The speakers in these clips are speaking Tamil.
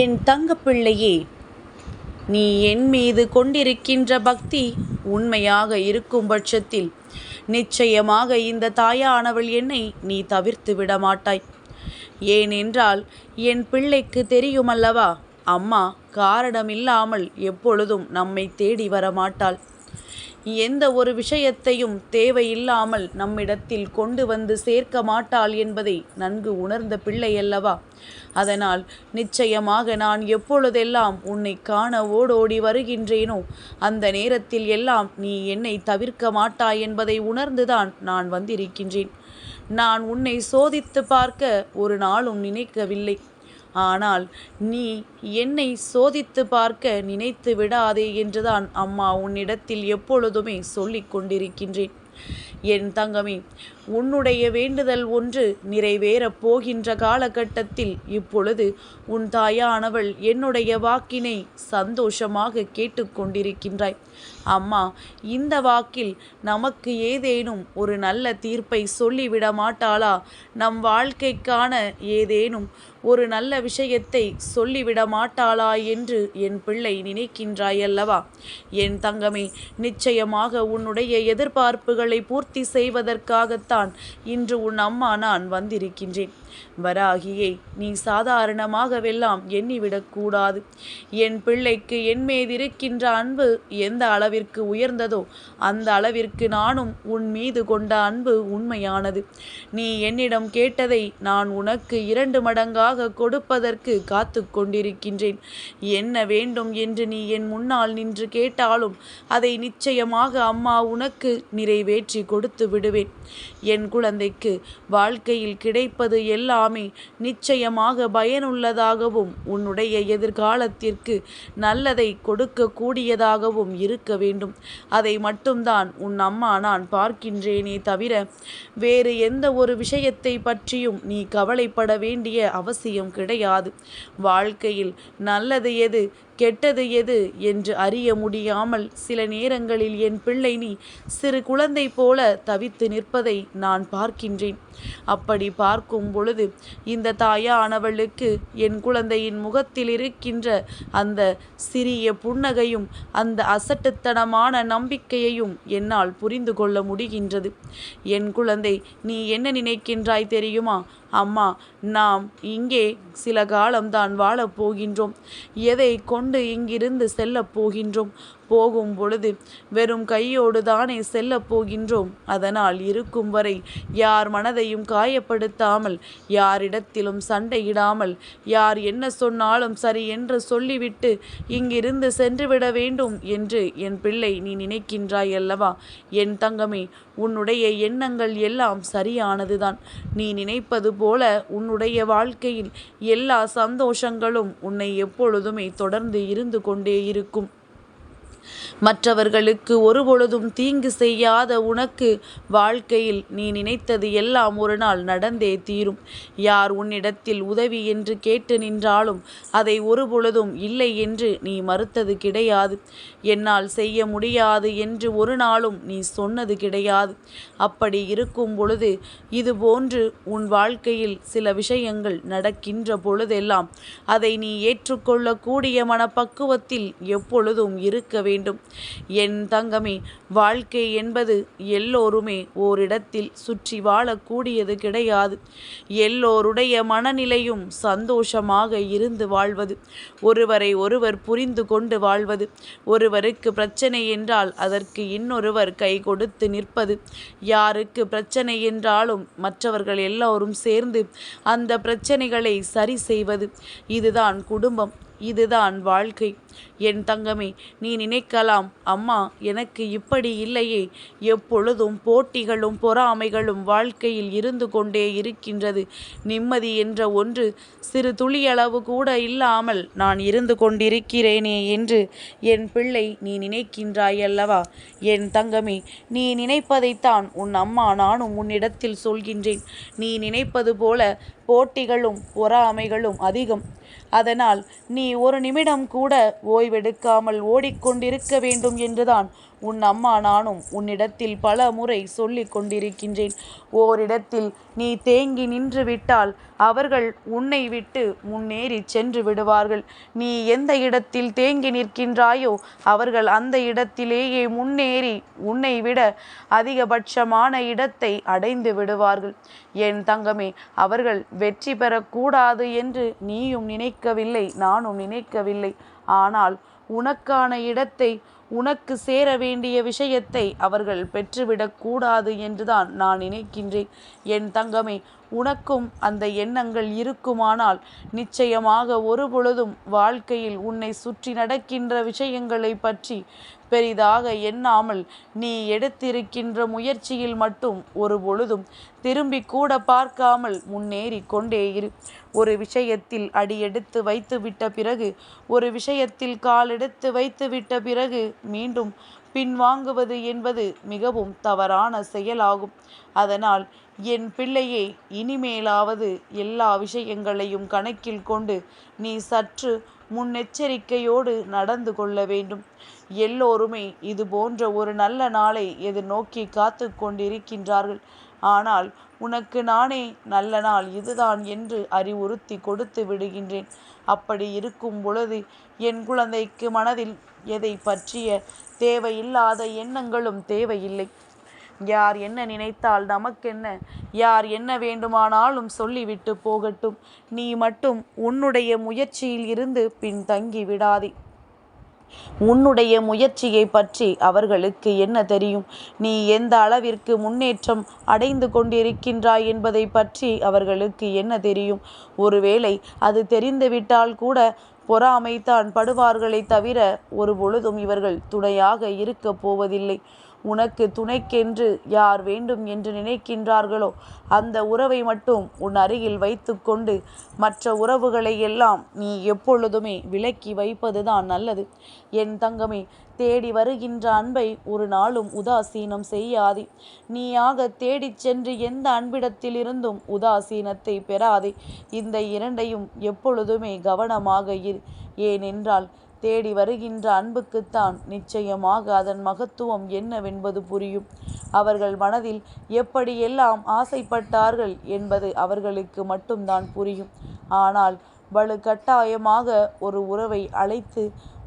என் தங்கப்பிள்ளையே நீ என் மீது கொண்டிருக்கின்ற பக்தி உண்மையாக இருக்கும் பட்சத்தில் நிச்சயமாக இந்த தாயானவள் என்னை நீ தவிர்த்து விட மாட்டாய். ஏனென்றால் என் பிள்ளைக்கு தெரியுமல்லவா அம்மா காரணமில்லாமல் எப்பொழுதும் நம்மை தேடி வரமாட்டாள் எந்த ஒரு விஷயத்தையும் தேவையில்லாமல் நம்மிடத்தில் கொண்டு வந்து சேர்க்க மாட்டாள் என்பதை நன்கு உணர்ந்த பிள்ளை அல்லவா அதனால் நிச்சயமாக நான் எப்பொழுதெல்லாம் உன்னை காண ஓடோடி வருகின்றேனோ அந்த நேரத்தில் எல்லாம் நீ என்னை தவிர்க்க மாட்டாய் என்பதை உணர்ந்துதான் நான் வந்திருக்கின்றேன். நான் உன்னை சோதித்து பார்க்க ஒரு நாளும் நினைக்கவில்லை. ஆனால் நீ என்னை சோதித்து பார்க்க நினைத்து விடாதே என்றுதான் அம்மா உன்னிடத்தில் எப்பொழுதுமே சொல்லிக் கொண்டிருக்கின்றேன். என் தங்கமே உன்னுடைய வேண்டுதல் ஒன்று நிறைவேறப் போகின்ற காலகட்டத்தில் இப்பொழுது உன் தாயானவள் என்னுடைய வாக்கினை சந்தோஷமாக கேட்டுக்கொண்டிருக்கின்றாய். அம்மா இந்த வாக்கில் நமக்கு ஏதேனும் ஒரு நல்ல தீர்ப்பை சொல்லிவிட மாட்டாளா? நம் வாழ்க்கைக்கான ஏதேனும் ஒரு நல்ல விஷயத்தை சொல்லிவிட மாட்டாளா என்று என் பிள்ளை நினைக்கின்றாயல்லவா? என் தங்கமே நிச்சயமாக உன்னுடைய எதிர்பார்ப்புகளை பூர்த்தி செய்வதற்காகத்தான் இன்று உன் அம்மா நான் வந்திருக்கின்றேன். வராகியை நீ சாதாரணமாகவெல்லாம் எண்ணிவிடக்கூடாது என் பிள்ளைக்கு என் மீதிருக்கின்ற அன்பு எந்த அளவிற்கு உயர்ந்ததோ அந்த அளவிற்கு நானும் உன் மீது கொண்ட அன்பு உண்மையானது. நீ என்னிடம் கேட்டதை நான் உனக்கு இரண்டு மடங்காக கொடுப்பதற்கு காத்து கொண்டிருக்கின்றேன். என்ன வேண்டும் என்று நீ என் முன்னால் நின்று கேட்டாலும் அதை நிச்சயமாக அம்மா உனக்கு நிறைவேற்றி கொடுத்து விடுவேன். என் குழந்தைக்கு வாழ்க்கையில் கிடைப்பது எல்லாமே நிச்சயமாக பயனுள்ளதாகவும் உன்னுடைய எதிர்காலத்திற்கு நல்லதை கொடுக்கக்கூடியதாகவும் இருக்க வேண்டும். அதை மட்டும்தான் உன் அம்மா நான் பார்க்கின்றேனே தவிர வேறு எந்த ஒரு விஷயத்தை பற்றியும் நீ கவலைப்பட வேண்டிய அவசியம் கிடையாது. வாழ்க்கையில் நல்லது எது கெட்டது எது என்று அறிய முடியாமல் சில நேரங்களில் என் பிள்ளை நீ சிறு குழந்தை போல தவித்து நிற்பதை நான் பார்க்கின்றேன். அப்படி பார்க்கும் பொழுது இந்த தாயானவளுக்கு என் குழந்தையின் முகத்தில் இருக்கின்ற அந்த சிறிய புன்னகையும் அந்த அசட்டுத்தனமான நம்பிக்கையையும் என்னால் புரிந்து கொள்ள முடிகின்றது. என் குழந்தை நீ என்ன நினைக்கின்றாய் தெரியுமா? அம்மா நாம் இங்கே சில காலம்தான் வாழப் போகின்றோம். எதை கொண்டு இங்கிருந்து செல்லப் போகின்றோம்? போகும் பொழுது வெறும் கையோடு தானே செல்லப் போகின்றோம். அதனால் இருக்கும் வரை யார் மனதையும் காயப்படுத்தாமல் யாரிடத்திலும் சண்டையிடாமல் யார் என்ன சொன்னாலும் சரி என்று சொல்லிவிட்டு இங்கிருந்து சென்றுவிட வேண்டும் என்று என் பிள்ளை நீ நினைக்கின்றாய் அல்லவா என் தங்கமே உன்னுடைய எண்ணங்கள் எல்லாம் சரியானதுதான். நீ நினைப்பது போல உன்னுடைய வாழ்க்கையில் எல்லா சந்தோஷங்களும் உன்னை எப்பொழுதுமே தொடர்ந்து இருந்து கொண்டே இருக்கும். மற்றவர்களுக்கு ஒருபொழுதும் தீங்கு செய்யாத உனக்கு வாழ்க்கையில் நீ நினைத்தது எல்லாம் ஒரு நாள் நடந்தே தீரும். யார் உன்னிடத்தில் உதவி என்று கேட்டு நின்றாலும் அதை ஒருபொழுதும் இல்லை என்று நீ மறுத்தது கிடையாது. என்னால் செய்ய முடியாது என்று ஒரு நாளும் நீ சொன்னது கிடையாது. அப்படி இருக்கும் பொழுது இதுபோன்று உன் வாழ்க்கையில் சில விஷயங்கள் நடக்கின்ற பொழுதெல்லாம் அதை நீ ஏற்றுக்கொள்ளக்கூடிய மனப்பக்குவத்தில் எப்பொழுதும் இருக்க வேண்டும் வேண்டும். என் தங்கமே வாழ்க்கை என்பது எல்லோருமே ஓரிடத்தில் சுற்றி வாழக்கூடியது கிடையாது. எல்லோருடைய மனநிலையும் சந்தோஷமாக இருந்து வாழ்வது ஒருவரை ஒருவர் புரிந்து கொண்டு வாழ்வது ஒருவருக்கு பிரச்சனை என்றால் அதற்கு இன்னொருவர் கை கொடுத்து நிற்பது. யாருக்கு பிரச்சனை என்றாலும் மற்றவர்கள் எல்லோரும் சேர்ந்து அந்த பிரச்சனைகளை சரி செய்வது. இதுதான் குடும்பம் இதுதான் வாழ்க்கை. என் தங்கமே நீ நினைக்கலாம். அம்மா எனக்கு இப்படி இல்லையே. எப்பொழுதும் போட்டிகளும் பொறாமைகளும் வாழ்க்கையில் இருந்து கொண்டே இருக்கின்றது. நிம்மதி என்ற ஒன்று சிறு துளியளவு கூட இல்லாமல் நான் இருந்து கொண்டிருக்கிறேனே என்று என் பிள்ளை நீ நினைக்கின்றாய் அல்லவா என் தங்கமே நீ நினைப்பதைத்தான் உன் அம்மா நானும் உன்னிடத்தில் சொல்கின்றேன். நீ நினைப்பது போல போட்டிகளும் பொறாமைகளும் அதிகம். அதனால் நீ ஒரு நிமிடம் கூட ஓய்வெடுக்காமல் ஓடிக்கொண்டிருக்க வேண்டும் என்றுதான் உன் அம்மா நானும் உன்னிடத்தில் பல முறை சொல்லிக் கொண்டிருக்கின்றேன். ஓரிடத்தில் நீ தேங்கி நின்று விட்டால் அவர்கள் உன்னை விட்டு முன்னேறி சென்று விடுவார்கள். நீ எந்த இடத்தில் தேங்கி நிற்கின்றாயோ அவர்கள் அந்த இடத்திலேயே முன்னேறி உன்னை விட அதிகபட்சமான இடத்தை அடைந்து விடுவார்கள். என் தங்கமே அவர்கள் வெற்றி பெறக்கூடாது என்று நீயும் நினைக்கவில்லை நானும் நினைக்கவில்லை. ஆனால் உனக்கான இடத்தை உனக்கு சேர வேண்டிய விஷயத்தை அவர்கள் பெற்றுவிடக்கூடாது என்றுதான் நான் நினைக்கின்றேன். என் தங்கமே உனக்கும் அந்த எண்ணங்கள் இருக்குமானால் நிச்சயமாக ஒரு பொழுதும் வாழ்க்கையில் உன்னை சுற்றி நடக்கின்ற விஷயங்களை பற்றி பெரிதாக எண்ணாமல் நீ எடுத்திருக்கின்ற முயற்சியில் மட்டும் ஒரு பொழுதும் திரும்பி கூட பார்க்காமல் முன்னேறி கொண்டே இரு. ஒரு விஷயத்தில் அடியெடுத்து வைத்துவிட்ட பிறகு ஒரு விஷயத்தில் காலெடுத்து வைத்துவிட்ட பிறகு மீண்டும் பின்வாங்குவது என்பது மிகவும் தவறான செயலாகும். அதனால் என் பிள்ளையே இனிமேலாவது எல்லா விஷயங்களையும் கணக்கில் கொண்டு நீ சற்று முன்னெச்சரிக்கையோடு நடந்து கொள்ள வேண்டும். எல்லோருமே இது போன்ற ஒரு நல்ல நாளை எதிர்நோக்கி காத்து கொண்டிருக்கின்றார்கள். ஆனால் உனக்கு நானே நல்ல நாள் இதுதான் என்று அறிவுறுத்தி கொடுத்து விடுகின்றேன். அப்படி இருக்கும் பொழுது என் குழந்தைக்கு மனதில் எதை பற்றிய தேவையில்லாத எண்ணங்களும் தேவையில்லை. யார் என்ன நினைத்தால் நமக்கென்ன? யார் என்ன வேண்டுமானாலும் சொல்லிவிட்டு போகட்டும். நீ மட்டும் உன்னுடைய முயற்சியில் இருந்து பின்தங்கி விடாதே. உன்னுடைய முயற்சியை பற்றி அவர்களுக்கு என்ன தெரியும்? நீ எந்த அளவிற்கு முன்னேற்றம் அடைந்து கொண்டிருக்கின்றாய் என்பதை பற்றி அவர்களுக்கு என்ன தெரியும்? ஒருவேளை அது தெரிந்துவிட்டால் கூட பொறாமைத்தான் படுவார்களே தவிர ஒரு பொழுதும் இவர்கள் துணையாக இருக்கப் போவதில்லை. உனக்கு துணைக்கென்று யார் வேண்டும் என்று நினைக்கின்றார்களோ அந்த உறவை மட்டும் உன் அருகில் வைத்து கொண்டு மற்ற உறவுகளை எல்லாம் நீ எப்பொழுதுமே விலக்கி வைப்பதுதான் நல்லது. என் தங்கமே தேடி வருகின்ற அன்பை ஒரு நாளும் உதாசீனம் செய்யாதே. நீயாக தேடிச் சென்று எந்த அன்பிடத்திலிருந்தும் உதாசீனத்தை பெறாதே. இந்த இரண்டையும் எப்பொழுதுமே கவனமாக இரு. ஏனென்றால் தேடி வருகின்ற அன்புக்குத்தான் நிச்சயமாக அதன் மகத்துவம் என்னவென்பது புரியும். அவர்கள் மனதில் எப்படியெல்லாம் ஆசைப்பட்டார்கள் என்பது அவர்களுக்கு மட்டும்தான் புரியும். ஆனால் வலு கட்டாயமாக ஒரு உறவை அழைத்து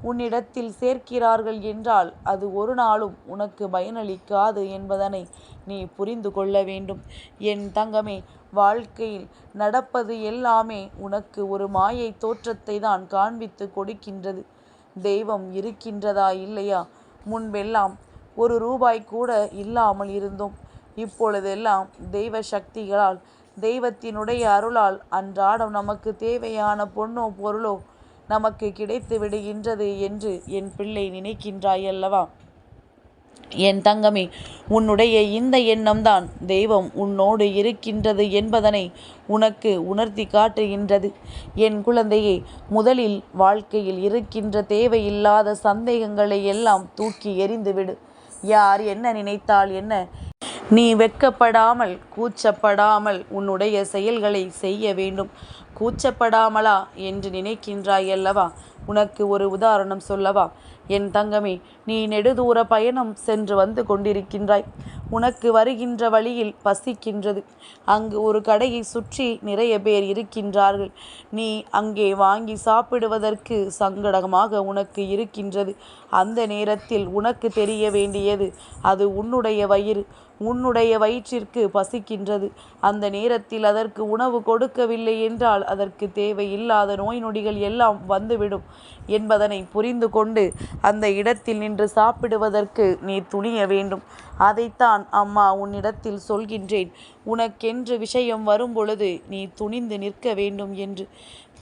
உன்னிடத்தில் சேர்க்கிறார்கள் என்றால் அது ஒரு நாளும் உனக்கு பயனளிக்காது என்பதனை நீ புரிந்து கொள்ள வேண்டும். என் தங்கமே வாழ்க்கையில் நடப்பது எல்லாமே உனக்கு ஒரு மாயை தோற்றத்தை தான் காண்பித்து கொடுக்கின்றது. தெய்வம் இருக்கின்றதா இல்லையா? முன்பெல்லாம் ஒரு ரூபாய் கூட இல்லாமல் இருந்தோம். இப்பொழுதெல்லாம் தெய்வ சக்திகளால் தெய்வத்தினுடைய அருளால் அன்றாடம் நமக்கு தேவையான பொண்ணோ பொருளோ நமக்கு கிடைத்து விடுகின்றது என்று என் பிள்ளை நினைக்கின்றாய் அல்லவா? என் தங்கமே உன்னுடைய இந்த எண்ணம்தான் தெய்வம் உன்னோடு இருக்கின்றது என்பதனை உனக்கு உணர்த்தி காட்டுகின்றது. என் குழந்தையே முதலில் வாழ்க்கையில் இருக்கின்ற தேவையில்லாத சந்தேகங்களை எல்லாம் தூக்கி எறிந்துவிடு. யார் என்ன நினைத்தால் என்ன? நீ வெட்கப்படாமல் கூச்சப்படாமல் உன்னுடைய செயல்களை செய்ய வேண்டும். கூச்சப்படாமலா என்று நினைக்கின்றாய் அல்லவா? உனக்கு ஒரு உதாரணம் சொல்லவா? என் தங்கமே நீ நெடுதூர பயணம் சென்று வந்து கொண்டிருக்கின்றாய். உனக்கு வருகின்ற வழியில் பசிக்கின்றது. அங்கு ஒரு கடையை சுற்றி நிறைய பேர் இருக்கின்றார்கள். நீ அங்கே வாங்கி சாப்பிடுவதற்கு சங்கடமாக உனக்கு இருக்கின்றது. அந்த நேரத்தில் உனக்கு தெரிய வேண்டியது அது உன்னுடைய வயிறு உன்னுடைய வயிற்றிற்கு பசிக்கின்றது. அந்த நேரத்தில் அதற்கு உணவு கொடுக்கவில்லை என்றால் அதற்கு தேவையில்லாத நோய் நொடிகள் எல்லாம் வந்துவிடும். என்பதனை புரிந்து கொண்டு அந்த இடத்தில் நின்று சாப்பிடுவதற்கு நீ துணிய வேண்டும். அதைத்தான் அம்மா உன்னிடத்தில் சொல்கின்றேன். உனக்கென்று விஷயம் வரும்பொழுது நீ துணிந்து நிற்க வேண்டும் என்று.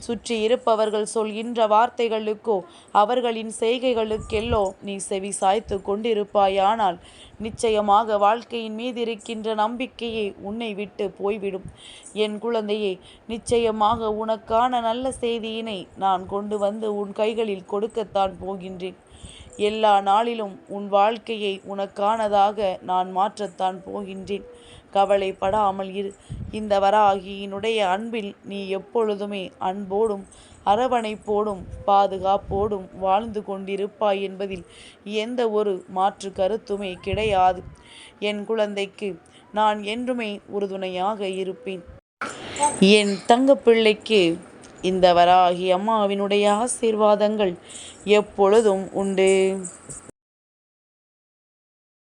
சுற்றி இருப்பவர்கள் சொல்கின்ற வார்த்தைகளுக்கோ அவர்களின் செய்கைகளுக்கெல்லோ நீ செவி சாய்த்து கொண்டிருப்பாயானால் நிச்சயமாக வாழ்க்கையின் மீது இருக்கின்ற நம்பிக்கையே உன்னை விட்டு போய்விடும். என் குழந்தையே நிச்சயமாக உனக்கான நல்ல செய்தியினை நான் கொண்டு வந்து உன் கைகளில் கொடுக்கத்தான் போகின்றேன். எல்லா நாளிலும் உன் வாழ்க்கையை உனக்கானதாக நான் மாற்றத்தான் போகின்றேன். கவலைப்படாமல் இரு இந்த வராகியினுடைய அன்பில் நீ எப்பொழுதுமே அன்போடும் அரவணைப்போடும் பாதுகாப்போடும் வாழ்ந்து கொண்டிருப்பாய் என்பதில் எந்த ஒரு மாற்று கருத்துமே கிடையாது. என் குழந்தைக்கு நான் என்றுமே உறுதுணையாக இருப்பேன். என் தங்கப்பிள்ளைக்கு இந்த வராகி அம்மாவினுடைய ஆசீர்வாதங்கள் எப்பொழுதும் உண்டு.